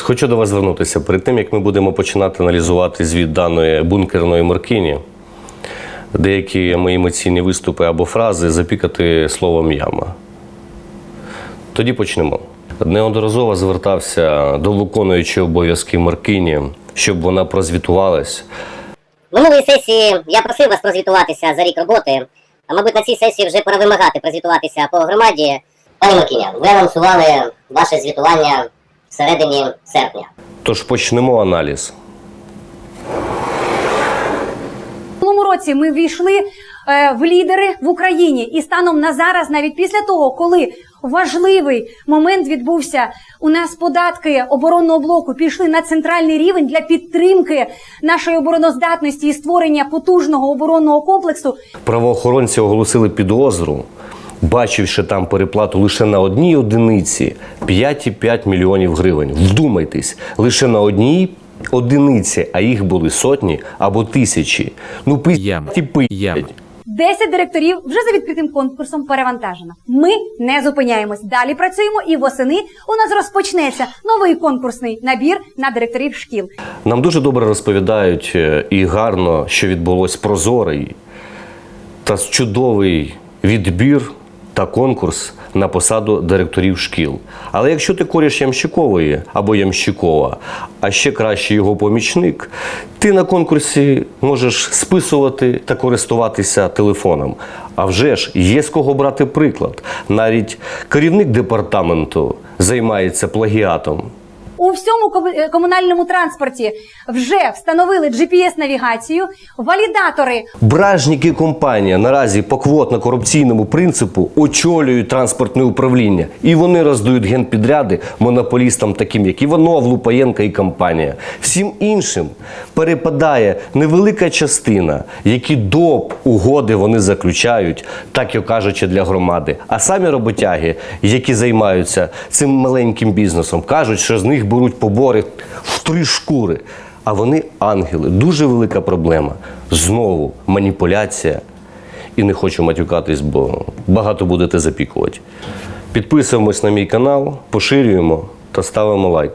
Хочу до вас звернутися. Перед тим як ми будемо починати аналізувати звіт даної бункерної моркині, деякі мої емоційні виступи або фрази запікати словом яма. Тоді почнемо. Неодноразово звертався до виконуючої обов'язки Маркині, щоб вона прозвітувалась. Минулої сесії я просив вас прозвітуватися за рік роботи, а мабуть на цій сесії вже пора вимагати прозвітуватися по громаді. Пані Макіня, ви анонсували ваше звітування в середині серпня. Тож почнемо аналіз. минулому році ми ввійшли е, в лідери в Україні, і станом на зараз, навіть після того, коли важливий момент відбувся, у нас податки оборонного блоку пішли на центральний рівень для підтримки нашої обороноздатності і створення потужного оборонного комплексу. Правоохоронці оголосили підозру, бачивши там переплату лише на одній одиниці 5,5 мільйонів гривень. Вдумайтесь, лише на одній одиниці, а їх були сотні або тисячі. Ну Яма. пи пи. Яма. 10 директорів вже за відкритим конкурсом перевантажено. Ми не зупиняємось. Далі працюємо, і восени у нас розпочнеться новий конкурсний набір на директорів шкіл. Нам дуже добре розповідають е, і гарно, що відбулось прозорий та чудовий відбір та конкурс на посаду директорів шкіл. Але якщо ти коріш Ямщикової або Ямщикова, а ще краще його помічник, ти на конкурсі можеш списувати та користуватися телефоном. А вже ж є з кого брати приклад. Навіть керівник департаменту займається плагіатом. У всьому е, комунальному транспорті вже встановили GPS-навігацію, валідатори Бражники компанія наразі по квотно-корупційному принципу очолюють транспортне управління, і вони роздають генпідряди монополістам, таким як Іванов, Лупаєнка і компанія. Всім іншим перепадає невелика частина, які доп угоди вони заключають, так і кажучи, для громади. А самі роботяги, які займаються цим маленьким бізнесом, кажуть, що з них беруть побори в три шкури. А вони ангели. Дуже велика проблема. Знову маніпуляція. І не хочу матюкатись, бо багато будете запікувати. Підписуємось на мій канал, поширюємо та ставимо лайк.